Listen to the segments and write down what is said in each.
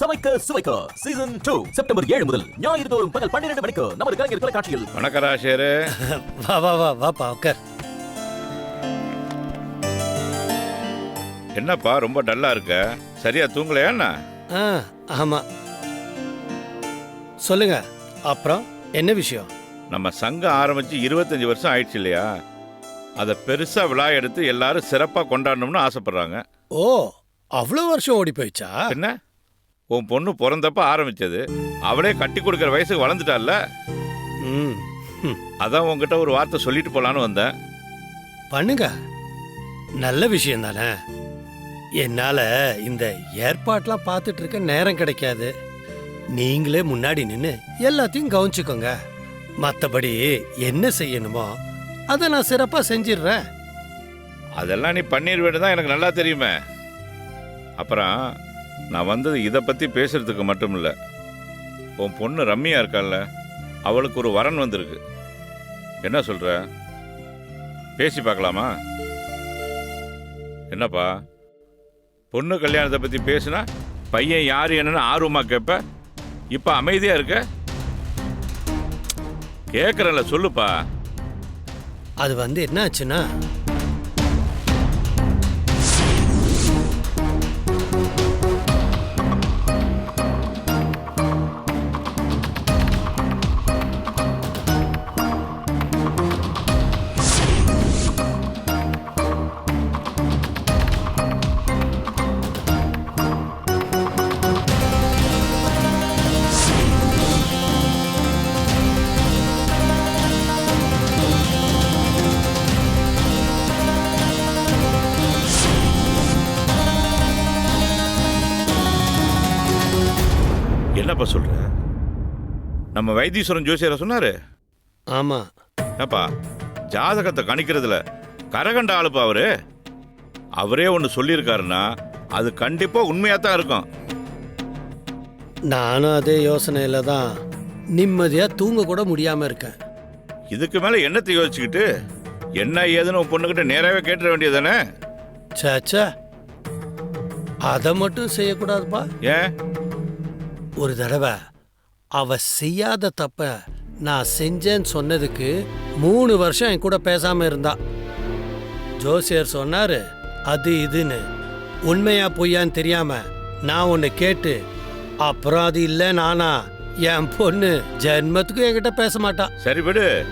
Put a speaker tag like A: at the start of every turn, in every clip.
A: சமைக்க சுவைக்க season two September ஏழு முதல் ஞாயிறு தோறும் பகல் பன்னிரண்டு மணிக்கு நமது கலைஞர் தொலைக்காட்சியில்.
B: வணக்கம் ராசேரு
C: வா வா வா வாப்பா உட்கார்.
B: என்னப்பா ரொம்ப டல்லா இருக்க? சரியா தூங்கலையா என்ன?
C: ஆ ஆமாம் சொல்லுங்க அப்புறம் என்ன விஷயம்?
B: நம்ம சங்கம் ஆரம்பிச்சு இருபத்தஞ்சு வருஷம் ஆயிடுச்சு இல்லையா? அதை பெருசா விழா எடுத்து எல்லாரும் சிறப்பா கொண்டாடணும்னு ஆசைப்படுறாங்க.
C: ஓ அவ்வளோ வருஷம் ஓடி போயிடுச்சா?
B: என்ன உன் பொண்ணு பிறந்தப்ப ஆரம்பிச்சது. அவளே கட்டி கொடுக்குற வயசுக்கு வளர்ந்துட்டால
C: ம்.
B: அதான் உன்கிட்ட ஒரு வார்த்தை சொல்லிட்டு போலான்னு வந்தேன்.
C: பண்ணுங்க. நல்ல விஷயம் தானே? என்னால் இந்த ஏற்பாட்டெலாம் பார்த்துட்டு இருக்க நேரம் கிடைக்காது. நீங்களே முன்னாடி நின்று எல்லாத்தையும் கவனிச்சுக்கோங்க. மற்றபடி என்ன செய்யணுமோ அதை நான் சிறப்பாக செஞ்சிடுறேன்.
B: அதெல்லாம் நீ பண்ணிடுவேன்னு தான் எனக்கு நல்லா தெரியுமே. அப்புறம் நான் வந்தது இதை பற்றி பேசுகிறதுக்கு மட்டும் இல்லை உன் பொண்ணு ரம்மியா இருக்கால்ல அவளுக்கு ஒரு வரன் வந்திருக்கு. என்ன சொல்கிற பேசி பார்க்கலாமா? என்னப்பா? பொண்ணு கல்யாணத்தை பற்றி பேசுனா பையன் யார் என்னன்னு ஆர்வமாக கேட்ப இப்போ அமைதியாக இருக்க? கேட்குறல சொல்லுப்பா.
C: அது வந்து என்ன ஆச்சுன்னா
B: என்னப்பா சொல்ற? நம்ம வைத்தீஸ்வரன் ஜோசியரை சொன்னாரு?
C: ஆமாம்
B: ஏப்பா ஜாதகத்தை கணிக்கிறதுல கரகண்ட ஆளுப்பா அவரு? அவரே ஒன்று சொல்லியிருக்காருன்னா அது கண்டிப்பா உண்மையா தான் இருக்கும்.
C: நானும் அதே யோசனையில் தான் நிம்மதியாக தூங்க கூட முடியாமல் இருக்கேன்.
B: இதுக்கு மேல என்னத்தை யோசிச்சுக்கிட்டு? என்ன ஏதுன்னு உன் பொண்ணுகிட்ட நேராவே கேட்டுற வேண்டியதானே
C: சேச்சா அதை மட்டும் செய்யக்கூடாதுப்பா.
B: ஏன்?
C: ஒரு தடவை அவ செய்யாத தப்ப நான் செஞ்சேன்னு சொன்னதுக்கு மூணு வருஷம் என் கூட பேசாம இருந்தா. ஜோசியர் சொன்னாரு அது இதுன்னு. உண்மையா பொய்யான்னு தெரியாம நான் ஒன்னு கேட்டு அப்புறம் அது இல்லை நானா? என் பொண்ணு ஜென்மத்துக்கும் என்கிட்ட பேச மாட்டா.
B: சரி விடு.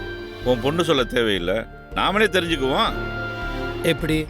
B: உன் பொண்ணு சொல்ல தேவையில்லை. நாமளே தெரிஞ்சுக்குவோம்.
C: எப்படி?